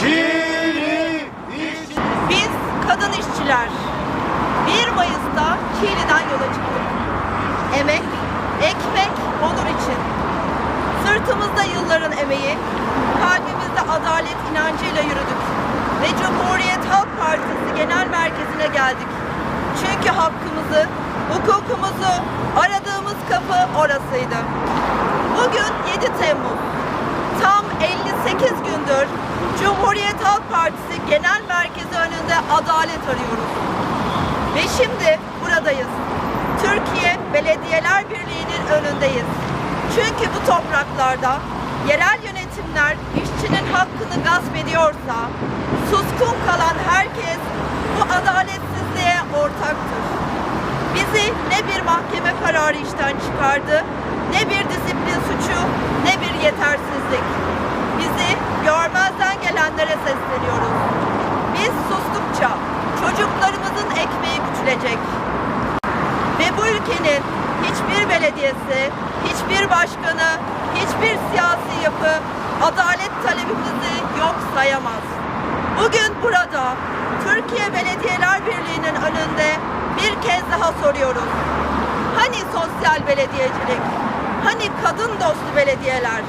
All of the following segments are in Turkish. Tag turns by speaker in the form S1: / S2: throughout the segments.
S1: Çiğli iş.
S2: Biz kadın işçiler 1 Mayıs'ta Çiğli'den yola çıktık. Emek, ekmek, onur için. Sırtımızda yılların emeği, kalbimizde adalet inancıyla yürüdük. Ve Cumhuriyet Halk Partisi Genel Merkezi'ne geldik. Çünkü hakkımızı, hukukumuzu aradığımız kapı orasıydı. Bugün 7 Temmuz. Cumhuriyet Halk Partisi Genel Merkezi önünde adalet arıyoruz. Ve şimdi buradayız. Türkiye Belediyeler Birliği'nin önündeyiz. Çünkü bu topraklarda yerel yönetimler işçinin hakkını gasp ediyorsa suskun kalan herkes bu adaletsizliğe ortaktır. Bizi ne bir mahkeme kararı işten çıkardı, ne bir disiplin suçu, ne bir yetersizlik. Bizi görmezden gelenlere sesleniyoruz. Biz sustukça çocuklarımızın ekmeği küçülecek. Ve bu ülkenin hiçbir belediyesi, hiçbir başkanı, hiçbir siyasi yapı adalet talebimizi yok sayamaz. Bugün burada Türkiye Belediyeler Birliği'nin önünde bir kez daha soruyoruz. Hani sosyal belediyecilik? Hani kadın dostu belediyeler?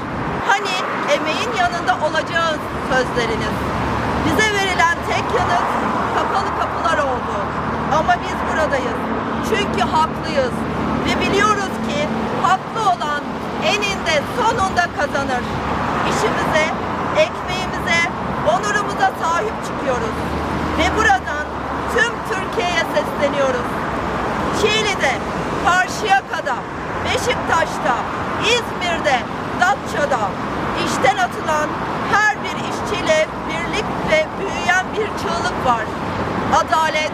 S2: Hani emeğin yanında olacağız sözleriniz? Bize verilen Çünkü haklıyız. Ve biliyoruz ki haklı olan eninde sonunda kazanır. İşimize, ekmeğimize, onurumuza sahip çıkıyoruz. Ve buradan tüm Türkiye'ye sesleniyoruz. Çiğli'de, Karşıyaka'da, Beşiktaş'ta, İzmir'de, Datça'da işten atılan her bir işçiyle birlik ve büyüyen bir çığlık var. Adalet,